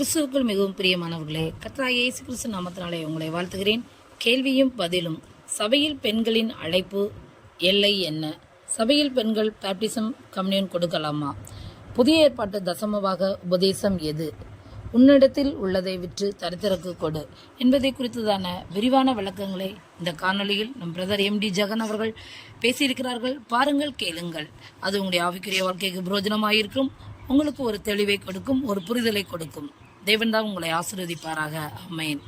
கிறிஸ்துவுக்குள் மிகவும் பிரியமானவர்களே கத்ரா இயேசு கிறிஸ்து நாமத்தினாலே உங்களை வாழ்த்துகிறேன். கேள்வியும் பதிலும் சபையில் பெண்களின் அழைப்பு எல்லை என்ன? சபையில் பெண்கள் பேப்டிசம் கம்யூன் கொடுக்கலாமா? புதிய ஏற்பாட்டு தசமமாக உபதேசம் எது? உன்னிடத்தில் உள்ளதை விற்று தரித்திரக்கு கொடு. என்பதை குறித்ததான விரிவான விளக்கங்களை இந்த காணொளியில் நம் பிரதர் எம் டி ஜெகன் அவர்கள் பேசியிருக்கிறார்கள். பாருங்கள் கேளுங்கள். அது உங்களுடைய ஆவிக்குரிய வாழ்க்கைக்கு புரோஜனமாயிருக்கும் உங்களுக்கு ஒரு தெளிவை கொடுக்கும் ஒரு புரிதலை கொடுக்கும். தேவன் தான் உங்களை ஆசிர்வதிப்பாராக. அம்மேன்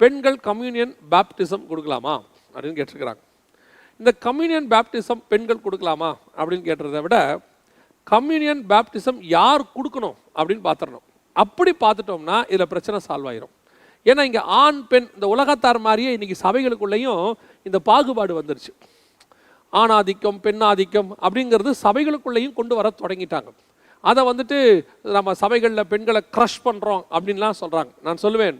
பெண்கள் கம்யூனியன் பேப்டிசம் கொடுக்கலாமா? அப்படின்னு கேட்டிருக்கிறாங்க. இந்த கம்யூனியன் பேப்டிசம் பெண்கள் கொடுக்கலாமா? அப்படின்னு கேட்டதை விட கம்யூனியன் பேப்டிசம் யார் கொடுக்கணும் அப்படின்னு பார்த்துடணும். அப்படி பார்த்துட்டோம்னா இதில் பிரச்சனை சால்வ் ஆயிரும். ஏன்னா இங்கே ஆண் பெண் இந்த உலகத்தார் மாதிரியே இன்னைக்கு சபைகளுக்குள்ளேயும் இந்த பாகுபாடு வந்துருச்சு. ஆணாதிக்கம் பெண்ணாதிக்கம் அப்படிங்கிறது சபைகளுக்குள்ளேயும் கொண்டு வர தொடங்கிட்டாங்க. அதை வந்துட்டு நம்ம சபைகளில் பெண்களை க்ரஷ் பண்ணுறோம் அப்படின்லாம் சொல்கிறாங்க நான் சொல்லுவேன்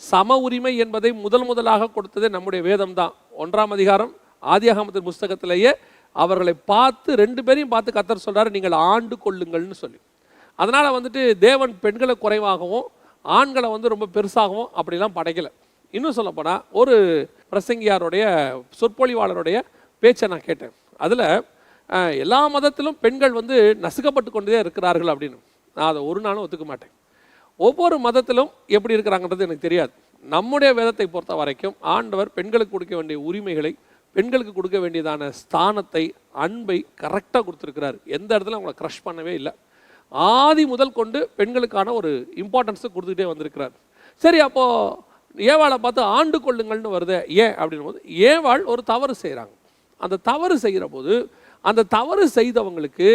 சம உரிமை என்பதை முதல் முதலாக கொடுத்ததே நம்முடைய வேதம் தான் ஒன்றாம் அதிகாரம் ஆதியாகமத்தின் புஸ்தகத்திலேயே அவர்களை பார்த்து ரெண்டு பேரையும் பார்த்து கத்தர் சொல்கிறாரு நீங்கள் ஆண்டு கொள்ளுங்கள்னு சொல்லி. அதனால் வந்துட்டு தேவன் பெண்களை குறைவாகவும் ஆண்களை வந்து ரொம்ப பெருசாகவும் அப்படிலாம் படைக்கலை. இன்னும் சொல்லப்போனால் ஒரு பிரசங்கியாருடைய சொற்பொழிவாளருடைய பேச்சை நான் கேட்டேன். அதில் எல்லா மதத்திலும் பெண்கள் வந்து நசுக்கப்பட்டு கொண்டே இருக்கிறார்கள் அப்படின்னு. நான் அதை ஒரு நாளும் ஒத்துக்க மாட்டேன். ஒவ்வொரு மதத்திலும் எப்படி இருக்கிறாங்கன்றது எனக்கு தெரியாது. நம்முடைய வேதத்தை பொறுத்த வரைக்கும் ஆண்டவர் பெண்களுக்கு கொடுக்க வேண்டிய உரிமைகளை பெண்களுக்கு கொடுக்க வேண்டியதான ஸ்தானத்தை அன்பை கரெக்டாக கொடுத்துருக்கிறார். எந்த இடத்துல அவங்கள க்ரஷ் பண்ணவே இல்லை. ஆதி முதல் கொண்டு பெண்களுக்கான ஒரு இம்பார்ட்டன்ஸை கொடுத்துக்கிட்டே வந்திருக்கிறார். சரி அப்போது ஏவாளை பார்த்து ஆண்டு கொள்ளுங்கள்னு வருது ஏன்? அப்படின்னும் போது ஏவாள் ஒரு தவறு செய்கிறாங்க அந்த தவறு செய்கிற போது அந்த தவறு செய்தவங்களுக்கு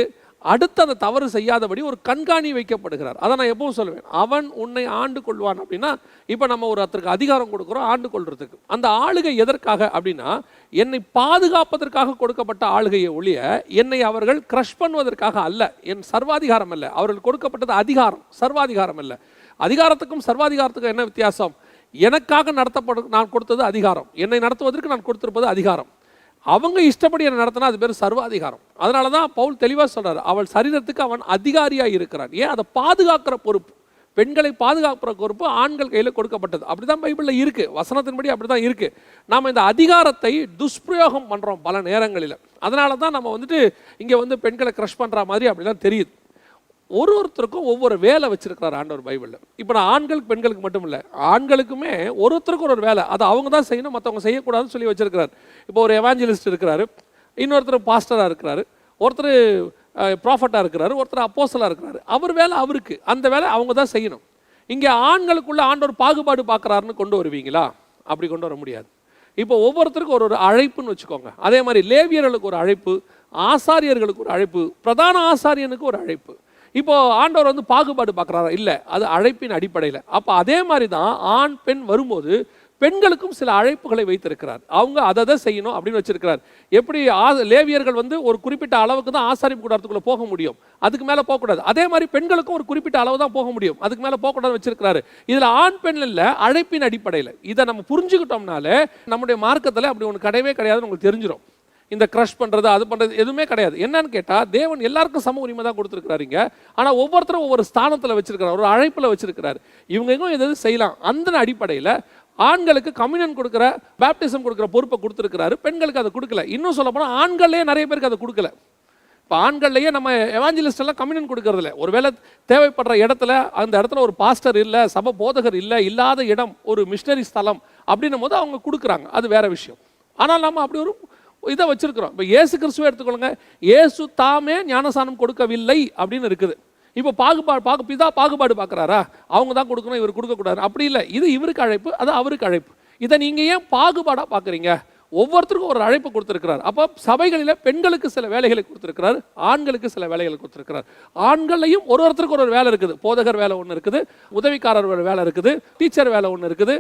அடுத்து அந்த தவறு செய்யாதபடி ஒரு கண்காணி வைக்கப்படுகிறார். அதை நான் எப்பவும் சொல்லுவேன். அவன் உன்னை ஆண்டு கொள்வான் அப்படின்னா இப்போ நம்ம ஒரு ஒருத்தருக்கு அதிகாரம் கொடுக்குறோம் ஆண்டு கொள்றதுக்கு. அந்த ஆளுகை எதற்காக அப்படின்னா என்னை பாதுகாப்பதற்காக கொடுக்கப்பட்ட ஆளுகையை ஒழிய என்னை அவர்கள் க்ரஷ் பண்ணுவதற்காக அல்ல. என் சர்வாதிகாரம் அல்ல. அவர்கள் கொடுக்கப்பட்டது அதிகாரம் சர்வாதிகாரம் அல்ல. அதிகாரத்துக்கும் சர்வாதிகாரத்துக்கும் என்ன வித்தியாசம்? எனக்காக நடத்தப்படு நான் கொடுத்தது அதிகாரம். என்னை நடத்துவதற்கு நான் கொடுத்திருப்பது அதிகாரம். அவங்க இஷ்டப்படி என்ன நடத்தினா அது பேர் சர்வாதிகாரம். அதனால தான் பவுல் தெளிவாக சொல்கிறார் அவள் சரீரத்துக்கு அவன் அதிகாரியாக இருக்கிறான். ஏன்? அதை பாதுகாக்கிற பொறுப்பு. பெண்களை பாதுகாக்கிற பொறுப்பு ஆண்கள் கையில் கொடுக்கப்பட்டது. அப்படி தான் பைபிளில் இருக்குது வசனத்தின்படி அப்படிதான் இருக்குது நாம் இந்த அதிகாரத்தை துஷ்பிரயோகம் பண்ணுறோம் பல நேரங்களில். அதனால தான் நம்ம வந்துட்டு இங்கே வந்து பெண்களை க்ரஷ் பண்ணுற மாதிரி அப்படிலாம் தெரியுது. ஒரு ஒருத்தருக்கும் ஒவ்வொரு வேலை வச்சிருக்கிறார் ஆண்டவர் பைபிளில். இப்போ நான் ஆண்களுக்கு பெண்களுக்கு மட்டும் இல்லை ஆண்களுக்குமே ஒருத்தருக்கும் ஒரு ஒரு வேலை. அதை அவங்க தான் செய்யணும் மற்றவங்க செய்யக்கூடாதுன்னு சொல்லி வச்சிருக்கிறார். இப்போ ஒரு எவாஞ்சலிஸ்ட் இருக்கிறாரு இன்னொருத்தர் பாஸ்டராக இருக்கிறாரு ஒருத்தர் ப்ராஃபட்டாக இருக்கிறாரு ஒருத்தர் அப்போசலாக இருக்கிறாரு. அவர் வேலை அவருக்கு. அந்த வேலை அவங்க தான் செய்யணும். இங்கே ஆண்களுக்குள்ள ஆண்டவர் பாகுபாடு பார்க்குறாருன்னு கொண்டு வருவீங்களா? அப்படி கொண்டு வர முடியாது. இப்போ ஒவ்வொருத்தருக்கும் ஒரு ஒரு அழைப்புன்னு வச்சுக்கோங்க. அதே மாதிரி லேவியர்களுக்கு ஒரு அழைப்பு ஆசாரியர்களுக்கு ஒரு அழைப்பு பிரதான ஆசாரியனுக்கு ஒரு அழைப்பு. இப்போது ஆண்டவர் வந்து பாகுபாடு பார்க்குறாரா? இல்லை. அது அழைப்பின் அடிப்படையில். அப்போ அதே மாதிரி தான் ஆண் பெண் வரும்போது பெண்களுக்கும் சில அழைப்புகளை வைத்திருக்கிறார். அவங்க அதை தான் செய்யணும் அப்படின்னு வச்சிருக்கிறார். எப்படி ஆ லேவியர்கள் வந்து ஒரு குறிப்பிட்ட அளவுக்கு தான் ஆசாரிப்பு கூடாரத்துக்குள்ளே போக முடியும். அதுக்கு மேலே போகக்கூடாது. அதே மாதிரி பெண்களுக்கும் ஒரு குறிப்பிட்ட அளவு தான் போக முடியும். அதுக்கு மேலே போகக்கூடாது வச்சிருக்கிறாரு. இதில் ஆண் பெண் இல்லை அழைப்பின் அடிப்படையில். இதை நம்ம புரிஞ்சுக்கிட்டோம்னாலே நம்முடைய மார்க்கத்தில் அப்படி ஒன்று கிடையவே கிடையாதுன்னு உங்களுக்கு தெரிஞ்சிடும் இந்த க்ரஷ் பண்ணுறது அது பண்ணுறது எதுவுமே கிடையாது. என்னன்னு கேட்டால் தேவன் எல்லாருக்கும் சம உரிமை தான் கொடுத்துருக்காருங்க ஆனால் ஒவ்வொருத்தரும் ஒவ்வொரு ஸ்தானத்தில் வச்சிருக்கிறார் ஒரு அழைப்பில் வச்சிருக்கிறாரு. இவங்க எங்கும் எது செய்யலாம். அந்த அடிப்படையில் ஆண்களுக்கு கம்யூனியன் கொடுக்குற பேப்டிசம் கொடுக்குற பொறுப்பை கொடுத்துருக்கிறாரு. பெண்களுக்கு அதை கொடுக்கல. இன்னும் சொல்ல போனால் ஆண்கள்லேயே நிறைய பேருக்கு அதை கொடுக்கல. இப்போ ஆண்கள்லேயே நம்ம எவாஞ்சலிஸ்ட் எல்லாம் கம்யூனியன் கொடுக்கறதில்ல ஒருவேளை தேவைப்படுற இடத்துல அந்த இடத்துல ஒரு பாஸ்டர் இல்லை சப போதகர் இல்லை இல்லாத இடம் ஒரு மிஷினரி ஸ்தலம் அப்படின்னும் போது அவங்க கொடுக்குறாங்க. அது வேற விஷயம். ஆனால் நம்ம அப்படி ஒரு இதை வச்சுருக்குறோம். இப்போ ஏசு கிறிஸ்துவை எடுத்துக்கொள்ளுங்க. ஏசு தாமே ஞானசானம் கொடுக்கவில்லை அப்படின்னு இருக்குது. இப்போ பாகுபாடு பாகு பிதா பாகுபாடு பார்க்குறாரா அவங்க தான் கொடுக்கணும் இவர் கொடுக்கக்கூடாது அப்படி இல்லை. இது இவருக்கு அழைப்பு அது அவருக்கு அழைப்பு. இதை நீங்கள் ஏன் பாகுபாடாக பார்க்குறீங்க ஒவ்வொருத்தருக்கும் ஒரு அழைப்பு கொடுத்துருக்கிறார். அப்போ சபைகளில் பெண்களுக்கு சில வேலைகளை கொடுத்துருக்கிறார் ஆண்களுக்கு சில வேலைகளை கொடுத்துருக்கிறார். ஆண்களையும் ஒரு ஒருத்தருக்கு ஒரு ஒரு வேலை இருக்குது. போதகர் வேலை ஒன்று இருக்குது உதவிக்காரர் ஒரு வேலை இருக்குது டீச்சர் வேலை ஒன்று இருக்குது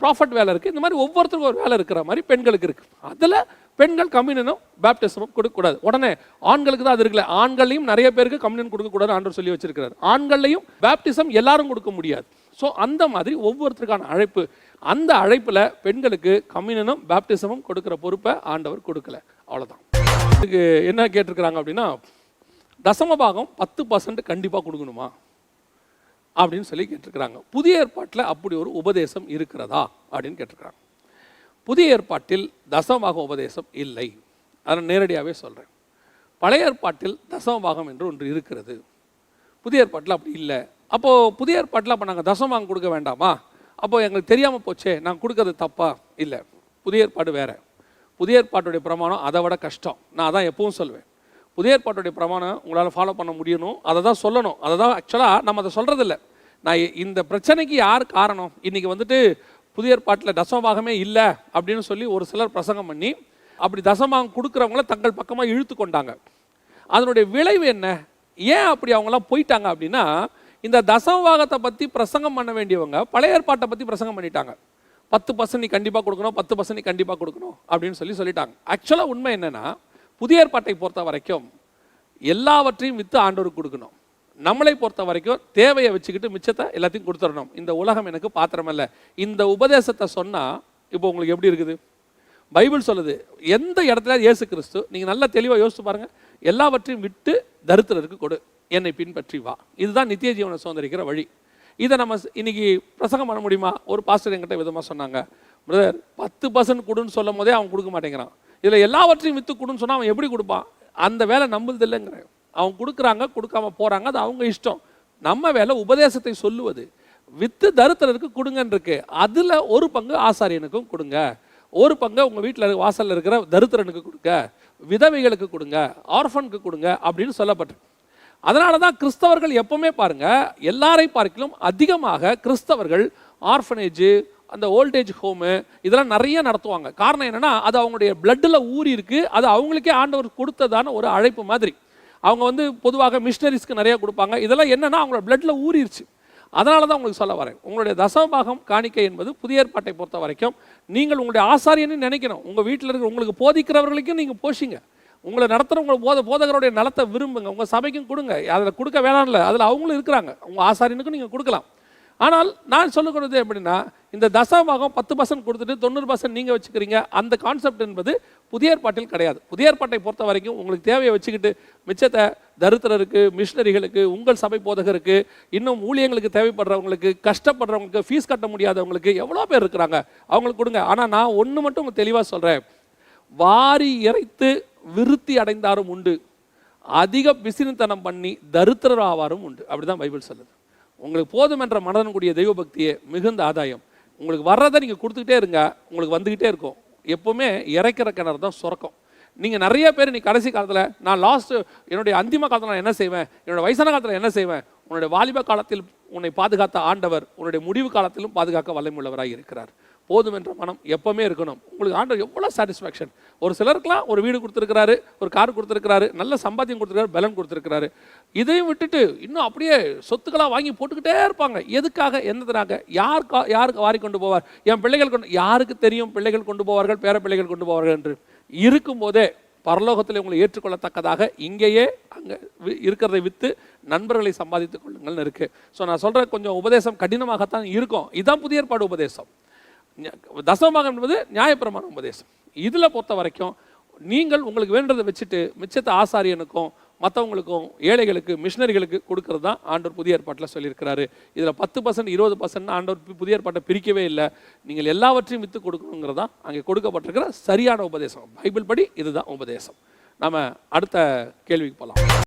ப்ராஃபட் வேலை இருக்குது இந்த மாதிரி ஒவ்வொருத்தருக்கும் ஒரு வேலை இருக்கிற மாதிரி பெண்களுக்கு இருக்குது அதில் பெண்கள் கம்யூனியனும் பேப்டிசமும் கொடுக்கக்கூடாது. உடனே ஆண்களுக்கு தான் அது இருக்குல்ல. ஆண்களையும் நிறைய பேருக்கு கம்யூனியன் கொடுக்கக்கூடாது ஆண்டவர் சொல்லி வச்சிருக்கிறார். ஆண்களையும் பேப்டிசம் எல்லாரும் கொடுக்க முடியாது. ஸோ அந்த மாதிரி ஒவ்வொருத்தருக்கான அழைப்பு அந்த அழைப்பில் பெண்களுக்கு கம்யூனனும் பேப்டிசமும் கொடுக்குற பொறுப்பை ஆண்டவர் கொடுக்கல. அவ்வளோதான் இதுக்கு என்ன கேட்டிருக்கிறாங்க அப்படின்னா தசம பாகம் பத்து பர்சன்ட் கண்டிப்பாக கொடுக்கணுமா? அப்படின்னு சொல்லி கேட்டிருக்கிறாங்க. புதிய ஏற்பாட்டில் அப்படி ஒரு உபதேசம் இருக்கிறதா? அப்படின்னு கேட்டிருக்கிறாங்க. புதிய ஏற்பாட்டில் தசமபாகம் உபதேசம் இல்லை. அதை நேரடியாகவே சொல்கிறேன் பழைய ஏற்பாட்டில் தசமபாகம் என்று ஒன்று இருக்கிறது. புதிய ஏற்பாட்டில் அப்படி இல்லை. அப்போது புதிய ஏற்பாட்டில் அப்போ நாங்கள் தசமபாகம் கொடுக்க வேண்டாமா? அப்போது எங்களுக்கு தெரியாமல் போச்சே நாங்கள் கொடுக்கறது தப்பா? இல்லை. புதிய ஏற்பாடு வேறு. புதிய ஏற்பாட்டுடைய பிரமாணம் அதை விட கஷ்டம். நான் அதான் எப்பவும் சொல்லுவேன் புதிய ஏற்பாட்டுடைய பிரமாணம் உங்களால் ஃபாலோ பண்ண முடியணும். அதை தான் சொல்லணும். அதை தான் ஆக்சுவலாக நம்ம அதை சொல்கிறதில்ல நான் இந்த பிரச்சனைக்கு யார் காரணம்? இன்றைக்கி வந்துட்டு புதிய ஏற்பாட்டில் தசமபாகமே இல்லை அப்படின்னு சொல்லி ஒரு சிலர் பிரசங்கம் பண்ணி அப்படி தசமாகம் கொடுக்குறவங்கள தங்கள் பக்கமாக இழுத்து கொண்டாங்க. அதனுடைய விளைவு என்ன? ஏன் அப்படி அவங்களாம் போயிட்டாங்க அப்படின்னா இந்த தசமபாகத்தை பற்றி பிரசங்கம் பண்ண வேண்டியவங்க பழைய ஏற்பாட்டை பற்றி பிரசங்கம் பண்ணிட்டாங்க. பத்து பர்சன்ட் நீ கண்டிப்பாக கொடுக்கணும் பத்து பர்சன்ட் நீ கண்டிப்பாக கொடுக்கணும் அப்படின்னு சொல்லி சொல்லிட்டாங்க. ஆக்சுவலாக உண்மை என்னன்னா புதிய ஏற்பாட்டை பொறுத்த வரைக்கும் எல்லாவற்றையும் விற்று ஆண்டவருக்கு கொடுக்கணும். நம்மளை பொறுத்த வரைக்கும் தேவையை வச்சுக்கிட்டு மிச்சத்தை எல்லாத்தையும் கொடுத்துடணும். இந்த உலகம் எனக்கு பாத்திரமல்ல இந்த உபதேசத்தை சொன்னால் இப்போ உங்களுக்கு எப்படி இருக்குது? பைபிள் சொல்லுது எந்த இடத்துல இயேசு கிறிஸ்து நீங்கள் நல்லா தெளிவாக யோசிச்சு பாருங்கள் எல்லாவற்றையும் விட்டு தரித்திரருக்கு கொடு என்னை பின்பற்றி வா. இதுதான் நித்திய ஜீவனை சுதந்திரிக்கிற வழி. இதை நம்ம இன்னைக்கு பிரசங்கம் பண்ண முடியுமா? ஒரு பாஸ்டர் என்கிட்ட விதமாக சொன்னாங்க. பிரதர் பத்து பர்சன்ட் கொடுன்னு சொல்லும் போதே அவன் கொடுக்க மாட்டேங்கிறான். இதில் எல்லாவற்றையும் விற்று கொடுன்னு சொன்னால் அவன் எப்படி கொடுப்பான்? அந்த வேலை நம்மளுது இல்லைங்கிறேன் அவங்க கொடுக்குறாங்க கொடுக்காம போகிறாங்க அது அவங்க இஷ்டம். நம்ம வேலை உபதேசத்தை சொல்லுவது. வித்து தருத்திரருக்கு கொடுங்கன்றிருக்கு. அதில் ஒரு பங்கு ஆசாரியனுக்கும் கொடுங்க. ஒரு பங்கை உங்கள் வீட்டில் வாசலில் இருக்கிற தருத்திரனுக்கு கொடுங்க. விதவைகளுக்கு கொடுங்க. ஆர்ஃபனுக்கு கொடுங்க அப்படின்னு சொல்லப்பட்டிருக்கு. அதனால தான் கிறிஸ்தவர்கள் எப்பவுமே பாருங்க எல்லாரை பார்க்கிலும் அதிகமாக கிறிஸ்தவர்கள் ஆர்ஃபனேஜு அந்த ஓல்டேஜ் ஹோமு இதெல்லாம் நிறைய நடத்துவாங்க. காரணம் என்னன்னா அது அவங்களுடைய பிளட்டில் ஊறி இருக்குது அது அவங்களுக்கே ஆண்டவர் கொடுத்ததான ஒரு அழைப்பு மாதிரி. அவங்க வந்து பொதுவாக மிஷினரிஸ்க்கு நிறைய கொடுப்பாங்க. இதெல்லாம் என்னென்னா அவங்களோட பிளட்டில் ஊறிடுச்சு அதனால தான் உங்களுக்கு சொல்ல வரேன். உங்களுடைய தசமபாகம் காணிக்கை என்பது புதிய ஏற்பாட்டை பொறுத்த வரைக்கும் நீங்கள் உங்களுடைய ஆசாரியன்னு நினைக்கணும். உங்கள் வீட்டில் இருக்கிற உங்களுக்கு போதிக்கிறவர்களுக்கும் நீங்கள் போஷிங்க. உங்களை நடத்துகிறவங்க போத போதகருடைய நலத்தை விரும்புங்க. உங்கள் சபைக்கும் கொடுங்க. அதில் கொடுக்க வேணாம்ல. அதில் அவங்களும் இருக்கிறாங்க. உங்கள் ஆசாரியனுக்கும் நீங்கள் கொடுக்கலாம். ஆனால் நான் சொல்லக்கூடியது எப்படின்னா இந்த தசமபாகம் பத்து பர்சன்ட் கொடுத்துட்டு தொண்ணூறு பர்சன்ட் நீங்கள் வச்சுக்கிறீங்க அந்த கான்செப்ட் என்பது புதிய ஏற்பாட்டில் கிடையாது. புதிய ஏற்பாட்டை பொறுத்த வரைக்கும் உங்களுக்கு தேவையை வச்சுக்கிட்டு மிச்சத்தை தரித்திரருக்கு மிஷினரிகளுக்கு உங்கள் சபை போதகருக்கு இன்னும் ஊழியங்களுக்கு தேவைப்படுறவங்களுக்கு கஷ்டப்படுறவங்களுக்கு ஃபீஸ் கட்ட முடியாதவங்களுக்கு எவ்வளோ பேர் இருக்கிறாங்க? அவங்களுக்கு கொடுங்க. ஆனால் நான் ஒன்று மட்டும் உங்களுக்கு தெளிவாக சொல்கிறேன் வாரி இறைத்து விருத்தி அடைந்தாரும் உண்டு. அதிக பிசினத்தனம் பண்ணி தரித்திரர் ஆவாரும் உண்டு. அப்படி தான் பைபிள் சொல்லுது. உங்களுக்கு போதும் என்ற மனதன் கூடிய தெய்வ பக்தியே மிகுந்த ஆதாயம். உங்களுக்கு வர்றதை நீங்கள் கொடுத்துக்கிட்டே இருங்க. உங்களுக்கு வந்துக்கிட்டே இருக்கும். எப்போவுமே இறைக்கிற கிணறு தான் சுரக்கும். நீங்கள் நிறைய பேர் நீ கடைசி காலத்தில் நான் லாஸ்ட் என்னுடைய அந்திம காலத்தில் நான் என்ன செய்வேன்? என்னோடய வயசான காலத்தில் என்ன செய்வேன்? உன்னுடைய வாலிப காலத்தில் உன்னை பாதுகாத்த ஆண்டவர் உன்னுடைய முடிவு காலத்திலும் பாதுகாக்க வல்லமுள்ளவராக இருக்கிறார். போதும் என்ற மனம் எப்பவுமே இருக்கணும். உங்களுக்கு ஆண்டவர் எவ்வளோ சாட்டிஸ்ஃபேக்ஷன் ஒரு சிலருக்குலாம் ஒரு வீடு கொடுத்துருக்கிறாரு ஒரு கார் கொடுத்துருக்கிறாரு நல்ல சம்பாத்தியம் கொடுத்துருக்காரு பலன் கொடுத்துருக்கிறாரு. இதையும் விட்டுட்டு இன்னும் அப்படியே சொத்துக்களாக வாங்கி போட்டுக்கிட்டே இருப்பாங்க. எதுக்காக? என்னதுனாக யார் கா யாருக்கு வாரி கொண்டு போவார்? என் பிள்ளைகள் கொண்டு யாருக்கு தெரியும் பிள்ளைகள் கொண்டு போவார்கள் பேர பிள்ளைகள் கொண்டு போவார்கள் என்று? இருக்கும்போதே பரலோகத்தில் உங்களை ஏற்றுக்கொள்ளத்தக்கதாக இங்கேயே அங்கே இருக்கிறதை விற்று நண்பர்களை சம்பாதித்துக் கொள்ளுங்கள்னு இருக்குது ஸோ நான் சொல்கிற கொஞ்சம் உபதேசம் கடினமாகத்தான் இருக்கும். இதுதான் புதிய ஏற்பாடு உபதேசம். தசமபாகம் என்பது நியாயப்பிரமாண உபதேசம். இதில் பொறுத்த வரைக்கும் நீங்கள் உங்களுக்கு வேண்டதை வச்சுட்டு மிச்சத்தை ஆசாரியனுக்கும் மற்றவங்களுக்கும் ஏழைகளுக்கு மிஷினரிகளுக்கு கொடுக்கறது தான் ஆண்டவர் புதிய ஏற்பாட்டில் சொல்லியிருக்கிறாரு. இதில் பத்து பர்சன்ட் இருபது பர்சன்ட் ஆண்டவர் பு- புதிய ஏற்பாட்டை பிரிக்கவே இல்லை. நீங்கள் எல்லாவற்றையும் விற்று கொடுக்கணுங்கிறது தான் அங்கே கொடுக்கப்பட்டிருக்கிற சரியான உபதேசம். பைபிள் படி இதுதான் உபதேசம். நம்ம அடுத்த கேள்விக்கு போகலாம்